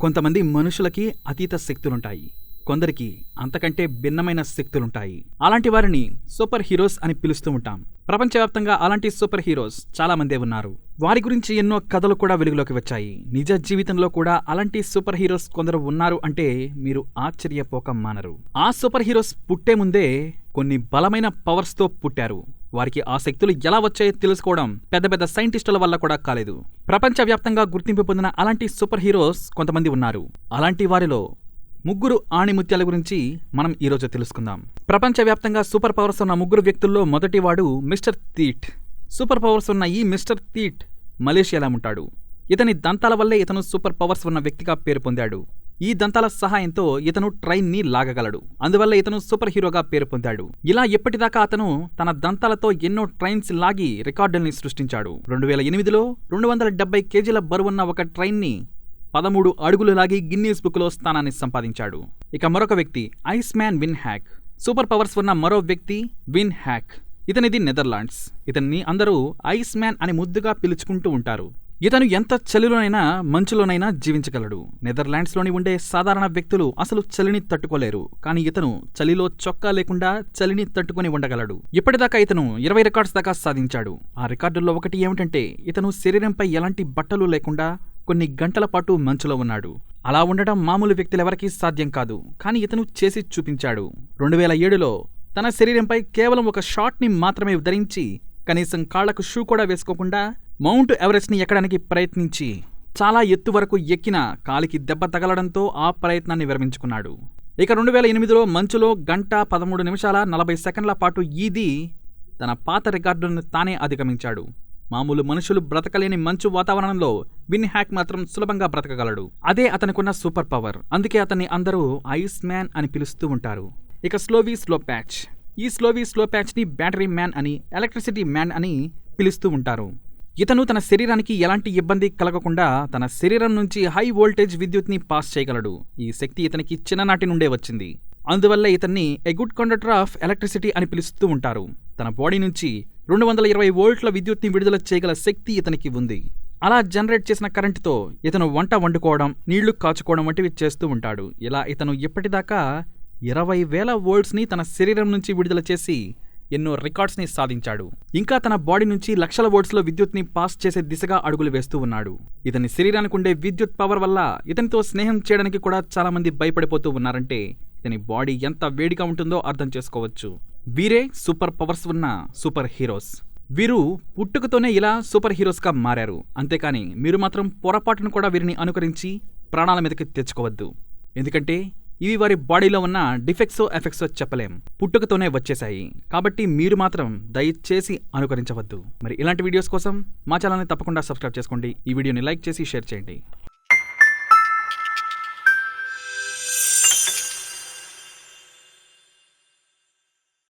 కొంతమంది మనుషులకి అతీత శక్తులుంటాయి. కొందరికి అంతకంటే భిన్నమైన శక్తులుంటాయి. అలాంటి వారిని సూపర్ హీరోస్ అని పిలుస్తూ ఉంటాం. ప్రపంచవ్యాప్తంగా అలాంటి సూపర్ హీరోస్ చాలామందే ఉన్నారు. వారి గురించి ఎన్నో కథలు కూడా వెలుగులోకి వచ్చాయి. నిజ జీవితంలో కూడా అలాంటి సూపర్ హీరోస్ కొందరు ఉన్నారు అంటే మీరు ఆశ్చర్యపోక మానరు. ఆ సూపర్ హీరోస్ పుట్టే ముందే కొన్ని బలమైన పవర్స్తో పుట్టారు. వారికి ఆ శక్తులు ఎలా వచ్చాయో తెలుసుకోవడం పెద్ద పెద్ద సైంటిస్టుల వల్ల కూడా కాలేదు. ప్రపంచవ్యాప్తంగా గుర్తింపు పొందిన అలాంటి సూపర్ హీరోస్ కొంతమంది ఉన్నారు. అలాంటి వారిలో ముగ్గురు ఆణిముత్యాల గురించి మనం ఈరోజు తెలుసుకుందాం. ప్రపంచవ్యాప్తంగా సూపర్ పవర్స్ ఉన్న ముగ్గురు వ్యక్తుల్లో మొదటివాడు మిస్టర్ తీట్. సూపర్ పవర్స్ ఉన్న ఈ మిస్టర్ తీట్ మలేషియాలో ఉంటాడు. ఇతని దంతాల వల్లే ఇతను సూపర్ పవర్స్ ఉన్న వ్యక్తిగా పేరు పొందాడు. ఈ దంతాల సహాయంతో ఇతను ట్రైన్ని లాగగలడు. అందువల్ల ఇతను సూపర్ హీరోగా పేరు పొందాడు. ఇలా ఎప్పటిదాకా అతను తన దంతాలతో ఎన్నో ట్రైన్స్ లాగి రికార్డుల్ని సృష్టించాడు. రెండు వేల ఎనిమిదిలో రెండు వందల డెబ్బై కేజీల బరువున్న ఒక ట్రైన్ని పదమూడు అడుగులు లాగి గిన్నీస్ బుక్లో స్థానాన్ని సంపాదించాడు. ఇక మరొక వ్యక్తి ice man Wim Hof. Super powers ఉన్న మరో వ్యక్తి విన్ హ్యాక్. ఇతనిది నెదర్లాండ్స్. ఇతన్ని అందరూ ఐస్ మ్యాన్ అని ముద్దుగా పిలుచుకుంటూ ఉంటారు. ఇతను ఎంత చలిలోనైనా మంచులోనైనా జీవించగలడు. నెదర్లాండ్స్లోని ఉండే సాధారణ వ్యక్తులు అసలు చలిని తట్టుకోలేరు. కానీ ఇతను చలిలో చొక్కా లేకుండా చలిని తట్టుకొని ఉండగలడు. ఇప్పటిదాకా ఇతను ఇరవై రికార్డ్స్ దాకా సాధించాడు. ఆ రికార్డుల్లో ఒకటి ఏమిటంటే ఇతను శరీరంపై ఎలాంటి బట్టలు లేకుండా కొన్ని గంటల పాటు మంచులో ఉన్నాడు. అలా ఉండడం మామూలు వ్యక్తులెవరికీ సాధ్యం కాదు. కానీ ఇతను చేసి చూపించాడు. రెండు వేల ఏడులో తన శరీరంపై కేవలం ఒక షార్ట్ని మాత్రమే ధరించి కనీసం కాళ్ళకు షూ కూడా వేసుకోకుండా మౌంట్ ఎవరెస్ట్ని ఎక్కడానికి ప్రయత్నించి చాలా ఎత్తు వరకు ఎక్కిన కాలికి దెబ్బ తగలడంతో ఆ ప్రయత్నాన్ని విరమించుకున్నాడు. ఇక రెండు వేల ఎనిమిదిలో మంచులో గంట పదమూడు నిమిషాల నలభై సెకండ్ల పాటు ఈది తన పాత రికార్డును తానే అధిగమించాడు. మామూలు మనుషులు బ్రతకలేని మంచు వాతావరణంలో విన్ హ్యాక్ మాత్రం సులభంగా బ్రతకగలడు. అదే అతనికున్న సూపర్ పవర్. అందుకే అతన్ని అందరూ ఐస్ మ్యాన్ అని పిలుస్తూ ఉంటారు. ఇక స్లోవీ స్లో ప్యాచ్. ఈ స్లోవీ స్లో ప్యాచ్ని బ్యాటరీ మ్యాన్ అని ఎలక్ట్రిసిటీ మ్యాన్ అని పిలుస్తూ ఉంటారు. ఇతను తన శరీరానికి ఎలాంటి ఇబ్బంది కలగకుండా తన శరీరం నుంచి హై వోల్టేజ్ విద్యుత్ని పాస్ చేయగలడు. ఈ శక్తి ఇతనికి చిన్ననాటి నుండే వచ్చింది. అందువల్ల ఇతన్ని a good conductor of electricity అని పిలుస్తూ ఉంటారు. తన బాడీ నుంచి రెండు వందల ఇరవై వోల్ట్ల విద్యుత్ని విడుదల చేయగల శక్తి ఇతనికి ఉంది. అలా జనరేట్ చేసిన కరెంటుతో ఇతను వంట వండుకోవడం నీళ్ళు కాచుకోవడం వంటివి చేస్తూ ఉంటాడు. ఇలా ఇతను ఇప్పటిదాకా ఇరవై వేల వోల్ట్స్ని తన శరీరం నుంచి విడుదల చేసి ఎన్నో రికార్డ్స్ని సాధించాడు. ఇంకా తన బాడీ నుంచి లక్షల ఓట్స్లో విద్యుత్ని పాస్ చేసే దిశగా అడుగులు వేస్తూ ఉన్నాడు. ఇతని శరీరానికి ఉండే విద్యుత్ పవర్ వల్ల ఇతనితో స్నేహం చేయడానికి కూడా చాలామంది భయపడిపోతూ ఉన్నారంటే ఇతని బాడీ ఎంత వేడిగా ఉంటుందో అర్థం చేసుకోవచ్చు. వీరే సూపర్ పవర్స్ ఉన్న సూపర్ హీరోస్. వీరు పుట్టుకతోనే ఇలా సూపర్ హీరోస్గా మారారు. అంతేకాని మీరు మాత్రం పొరపాటును కూడా వీరిని అనుకరించి ప్రాణాల మీదకి తెచ్చుకోవద్దు. ఎందుకంటే ఇవి వారి బాడీలో ఉన్న డిఫెక్ట్సో ఎఫెక్ట్సో చెప్పలేం. పుట్టుకతోనే వచ్చేశాయి. కాబట్టి మీరు మాత్రం దయచేసి అనుకరించవద్దు. మరి ఇలాంటి వీడియోస్ కోసం మా ఛానల్ని తప్పకుండా సబ్స్క్రైబ్ చేసుకోండి. ఈ వీడియోని లైక్ చేసి షేర్ చేయండి.